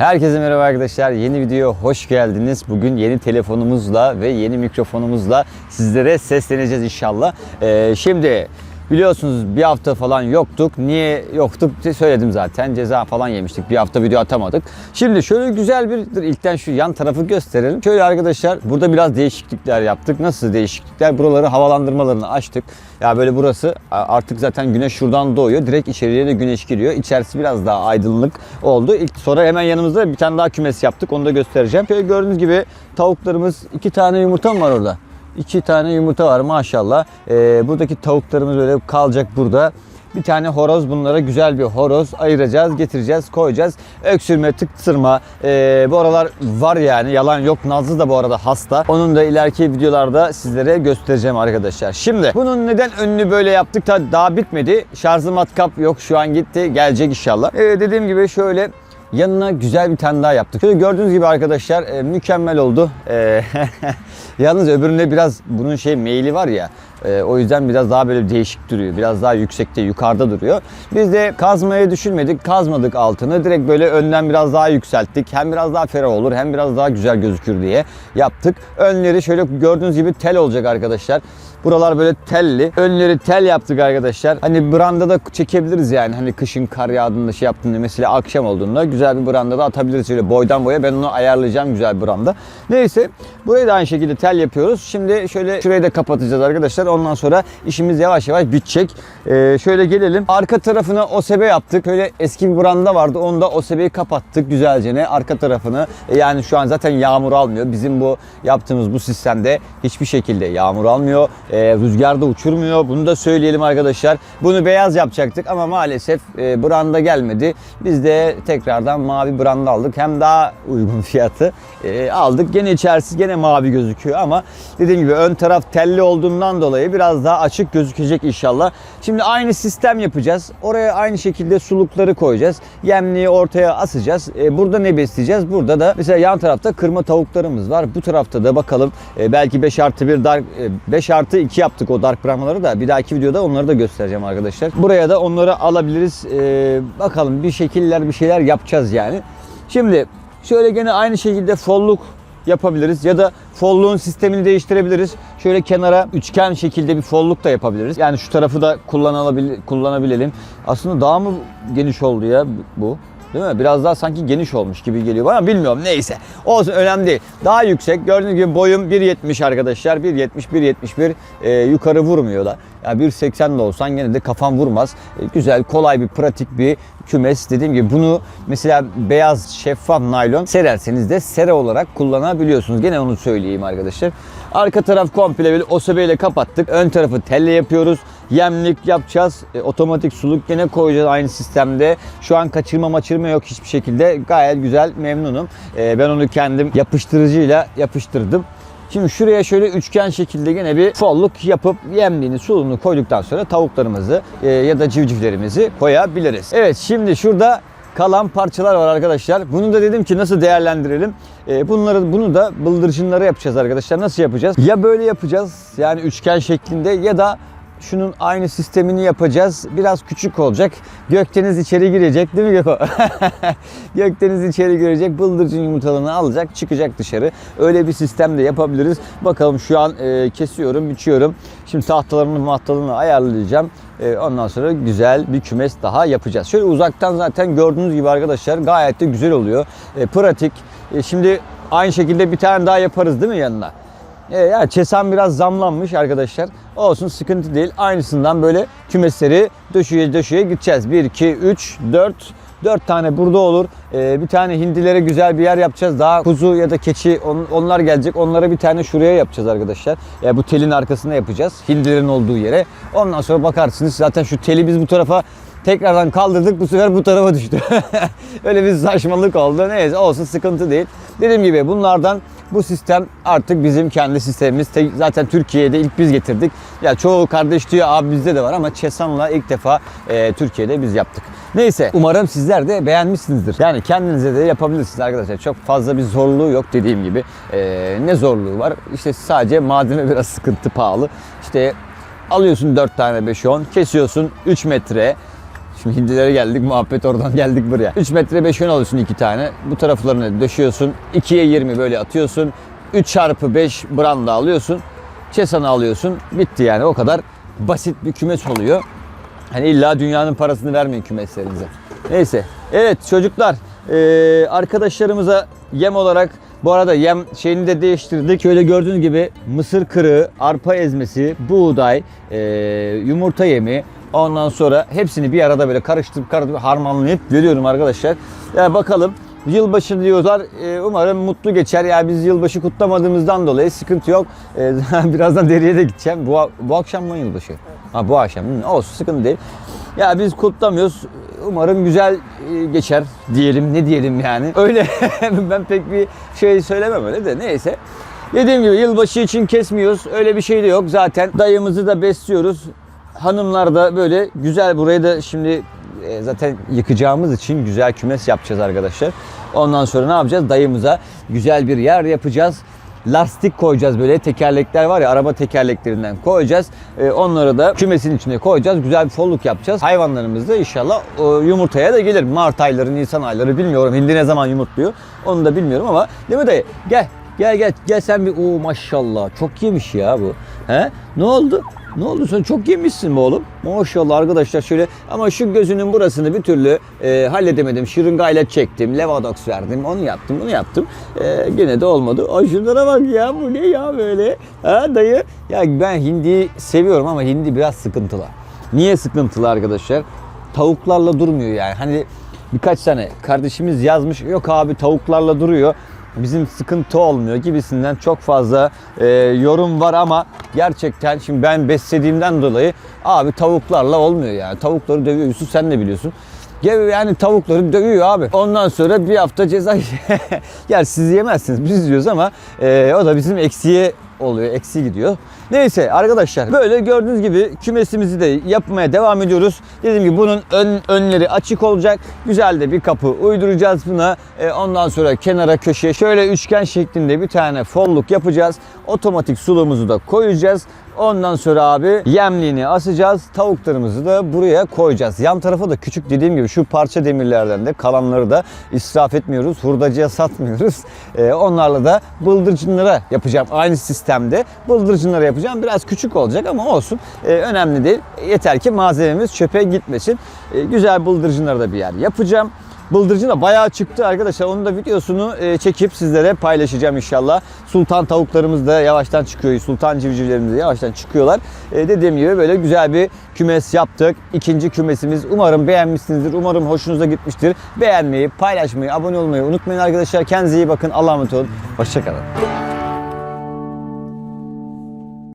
Herkese merhaba arkadaşlar. Yeni videoya hoş geldiniz. Bugün yeni telefonumuzla ve yeni mikrofonumuzla sizlere sesleneceğiz inşallah. Ee, şimdi biliyorsunuz bir hafta falan yoktuk. Niye yoktuk söyledim zaten. Ceza falan yemiştik. Bir hafta video atamadık. Şimdi şöyle güzel bir ilkten şu yan tarafı gösterelim. Şöyle arkadaşlar burada biraz değişiklikler yaptık. Nasıl değişiklikler? Buraları havalandırmalarını açtık. Ya böyle burası artık zaten güneş şuradan doğuyor. Direkt içeriye de güneş giriyor. İçerisi biraz daha aydınlık oldu. İlk sonra hemen yanımızda bir tane daha kümes yaptık. Onu da göstereceğim. Şöyle gördüğünüz gibi tavuklarımız iki tane yumurta mı var orada? İki tane yumurta var maşallah. Ee, buradaki tavuklarımız böyle kalacak burada. Bir tane horoz bunlara güzel bir horoz ayıracağız, getireceğiz, koyacağız. Öksürme, tıksırma ee, bu aralar var yani yalan yok. Nazlı da bu arada hasta. Onun da ileriki videolarda sizlere göstereceğim arkadaşlar. Şimdi bunun neden önünü böyle yaptık da daha bitmedi. Şarjı matkap yok şu an gitti. Gelecek inşallah. Ee, dediğim gibi şöyle Yanına güzel bir tane daha yaptık. Şöyle gördüğünüz gibi arkadaşlar e, mükemmel oldu. E, yalnız öbüründe biraz bunun şey meyli var ya. E, o yüzden biraz daha böyle değişik duruyor. Biraz daha yüksekte, yukarıda duruyor. Biz de kazmayı düşünmedik. Kazmadık altını. Direkt böyle önden biraz daha yükselttik. Hem biraz daha ferah olur hem biraz daha güzel gözükür diye yaptık. Önleri şöyle gördüğünüz gibi tel olacak arkadaşlar. Buralar böyle telli. Önleri tel yaptık arkadaşlar. Hani branda da çekebiliriz yani. Hani kışın kar yağdığında şey yaptığında mesela akşam olduğunda güzel bir branda da atabiliriz şöyle boydan boya. Ben onu ayarlayacağım güzel bir branda. Neyse burayı da aynı şekilde tel yapıyoruz. Şimdi şöyle şurayı da kapatacağız arkadaşlar. Ondan sonra işimiz yavaş yavaş bitecek. Ee, şöyle gelelim. Arka tarafına OSB yaptık. Şöyle eski bir branda vardı. Onu da OSB'yi kapattık güzelce ne arka tarafını. E, Yani şu an zaten yağmur almıyor. Bizim bu yaptığımız bu sistemde hiçbir şekilde yağmur almıyor. E, rüzgar uçurmuyor. Bunu da söyleyelim arkadaşlar. Bunu beyaz yapacaktık ama maalesef e, branda gelmedi. Biz de tekrardan mavi branda aldık. Hem daha uygun fiyatı e, aldık. Gene içerisi gene mavi gözüküyor ama dediğim gibi ön taraf telli olduğundan dolayı biraz daha açık gözükecek inşallah. Şimdi aynı sistem yapacağız. Oraya aynı şekilde sulukları koyacağız. Yemliği ortaya asacağız. E, burada ne besleyeceğiz? Burada da mesela yan tarafta kırma tavuklarımız var. Bu tarafta da bakalım e, belki 5 artı 1 dark, e, 5 artı 2 yaptık o dark brahmaları da. Bir dahaki videoda onları da göstereceğim arkadaşlar. Buraya da onları alabiliriz. E, bakalım bir şekiller bir şeyler yapacağız yani. Şimdi şöyle gene aynı şekilde folluk yapabiliriz ya da folluğun sistemini değiştirebiliriz. Şöyle kenara üçgen şekilde bir folluk da yapabiliriz. Yani şu tarafı da kullanabil kullanabilelim. Aslında daha mı geniş oldu ya bu? Değil mi? Biraz daha sanki geniş olmuş gibi geliyor bana. Bilmiyorum. Neyse. Olsun önemli değil. Daha yüksek. Gördüğünüz gibi boyum 1.70 arkadaşlar. 1.70, 1.71. Ee, yukarı vurmuyor da. Yani 1.80 de olsan gene de kafan vurmaz. Ee, güzel, kolay bir, pratik bir kümes. Dediğim gibi bunu mesela beyaz şeffaf naylon sererseniz de sere olarak kullanabiliyorsunuz. Gene onu söyleyeyim arkadaşlar. Arka taraf komple böyle OSB ile kapattık. Ön tarafı telle yapıyoruz. Yemlik yapacağız. E, otomatik suluk gene koyacağız aynı sistemde. Şu an kaçırma maçırma yok hiçbir şekilde. Gayet güzel memnunum. E, ben onu kendim yapıştırıcıyla yapıştırdım. Şimdi şuraya şöyle üçgen şekilde gene bir folluk yapıp yemliğini, suluğunu koyduktan sonra tavuklarımızı e, ya da civcivlerimizi koyabiliriz. Evet şimdi şurada kalan parçalar var arkadaşlar. Bunu da dedim ki nasıl değerlendirelim? E, bunları bunu da bıldırcınlara yapacağız arkadaşlar. Nasıl yapacağız? Ya böyle yapacağız yani üçgen şeklinde ya da şunun aynı sistemini yapacağız. Biraz küçük olacak. Gökdeniz içeri girecek değil mi Göko? Gökdeniz içeri girecek. Bıldırcın yumurtalarını alacak, çıkacak dışarı. Öyle bir sistem de yapabiliriz. Bakalım şu an e, kesiyorum, biçiyorum. Şimdi tahtalarını mahtalarını ayarlayacağım. E, ondan sonra güzel bir kümes daha yapacağız. Şöyle uzaktan zaten gördüğünüz gibi arkadaşlar gayet de güzel oluyor. E, pratik. E, şimdi aynı şekilde bir tane daha yaparız değil mi yanına? E, ya çesam biraz zamlanmış arkadaşlar. Olsun sıkıntı değil. Aynısından böyle kümesleri döşüye döşüye gideceğiz. 1, 2, 3, 4, 4 tane burada olur. Ee, bir tane hindilere güzel bir yer yapacağız. Daha kuzu ya da keçi on- onlar gelecek. Onlara bir tane şuraya yapacağız arkadaşlar. Ya bu telin arkasına yapacağız. Hindilerin olduğu yere. Ondan sonra bakarsınız zaten şu teli biz bu tarafa tekrardan kaldırdık. Bu sefer bu tarafa düştü. Öyle bir saçmalık oldu. Neyse olsun sıkıntı değil. Dediğim gibi bunlardan bu sistem artık bizim kendi sistemimiz. Te- Zaten Türkiye'de ilk biz getirdik. Ya çoğu kardeş diyor abi bizde de var ama Çesan'la ilk defa e, Türkiye'de biz yaptık. Neyse umarım sizler de beğenmişsinizdir. Yani kendinize de yapabilirsiniz arkadaşlar. Çok fazla bir zorluğu yok dediğim gibi. E, ne zorluğu var? İşte sadece malzeme biraz sıkıntı pahalı. İşte alıyorsun 4 tane 5 10 kesiyorsun 3 metre Şimdi hindilere geldik muhabbet oradan geldik buraya. 3 metre 5 yön alıyorsun iki tane. Bu taraflarını döşüyorsun. 2'ye 20 böyle atıyorsun. 3 çarpı 5 branda alıyorsun. Çesanı alıyorsun. Bitti yani o kadar basit bir kümes oluyor. Hani illa dünyanın parasını vermeyin kümeslerinize. Neyse. Evet çocuklar eee, arkadaşlarımıza yem olarak bu arada yem şeyini de değiştirdik. Şöyle gördüğünüz gibi mısır kırığı, arpa ezmesi, buğday, eee, yumurta yemi, ondan sonra hepsini bir arada böyle karıştırıp karıştırıp harmanlayıp veriyorum arkadaşlar. Yani bakalım Yılbaşı diyorlar. Eee, umarım mutlu geçer. Yani biz yılbaşı kutlamadığımızdan dolayı sıkıntı yok. Eee, birazdan deriye de gideceğim. Bu, bu akşam mı yılbaşı? Ha bu akşam. Hı, olsun sıkıntı değil. Ya biz kutlamıyoruz. Umarım güzel e, geçer diyelim. Ne diyelim yani. Öyle ben pek bir şey söylemem öyle de neyse. Dediğim gibi yılbaşı için kesmiyoruz. Öyle bir şey de yok. Zaten dayımızı da besliyoruz. Hanımlar da böyle güzel burayı da şimdi e, zaten yıkacağımız için güzel kümes yapacağız arkadaşlar. Ondan sonra ne yapacağız? Dayımıza güzel bir yer yapacağız lastik koyacağız böyle tekerlekler var ya araba tekerleklerinden koyacağız. Ee, onları da kümesin içine koyacağız. Güzel bir folluk yapacağız. Hayvanlarımız da inşallah yumurtaya da gelir. Mart ayları, Nisan ayları bilmiyorum. Hindi ne zaman yumurtluyor onu da bilmiyorum ama değil mi dayı? Gel. Gel gel gel sen bir o maşallah çok yemiş ya bu. He? Ne oldu? Ne oldu sen çok yemişsin mi oğlum? Maşallah arkadaşlar şöyle ama şu gözünün burasını bir türlü e, halledemedim. Şırıngayla çektim, Levodox verdim, onu yaptım, bunu yaptım. E, gene de olmadı. Ay şunlara bak ya bu ne ya böyle? Ha dayı? Ya ben hindiyi seviyorum ama hindi biraz sıkıntılı. Niye sıkıntılı arkadaşlar? Tavuklarla durmuyor yani. Hani birkaç tane kardeşimiz yazmış yok abi tavuklarla duruyor bizim sıkıntı olmuyor gibisinden çok fazla e, yorum var ama gerçekten şimdi ben beslediğimden dolayı abi tavuklarla olmuyor yani tavukları dövüyor Yusuf sen de biliyorsun. Yani tavukları dövüyor abi. Ondan sonra bir hafta ceza yani siz yemezsiniz biz yiyoruz ama e, o da bizim eksiye oluyor. Eksi gidiyor. Neyse arkadaşlar böyle gördüğünüz gibi kümesimizi de yapmaya devam ediyoruz. Dediğim gibi bunun ön, önleri açık olacak. Güzel de bir kapı uyduracağız buna. E, ondan sonra kenara köşeye şöyle üçgen şeklinde bir tane folluk yapacağız. Otomatik suluğumuzu da koyacağız. Ondan sonra abi yemliğini asacağız. Tavuklarımızı da buraya koyacağız. Yan tarafa da küçük dediğim gibi şu parça demirlerden de kalanları da israf etmiyoruz. Hurdacıya satmıyoruz. Ee, onlarla da bıldırcınlara yapacağım. Aynı sistemde bıldırcınlara yapacağım. Biraz küçük olacak ama olsun. Ee, önemli değil. Yeter ki malzememiz çöpe gitmesin. Ee, güzel bıldırcınlara da bir yer yapacağım. Bıldırcın da bayağı çıktı arkadaşlar. Onun da videosunu e, çekip sizlere paylaşacağım inşallah. Sultan tavuklarımız da yavaştan çıkıyor. Sultan civcivlerimiz de yavaştan çıkıyorlar. E, dediğim gibi böyle güzel bir kümes yaptık. İkinci kümesimiz. Umarım beğenmişsinizdir. Umarım hoşunuza gitmiştir. Beğenmeyi, paylaşmayı, abone olmayı unutmayın arkadaşlar. Kendinize iyi bakın. Allah'a emanet olun. Hoşçakalın.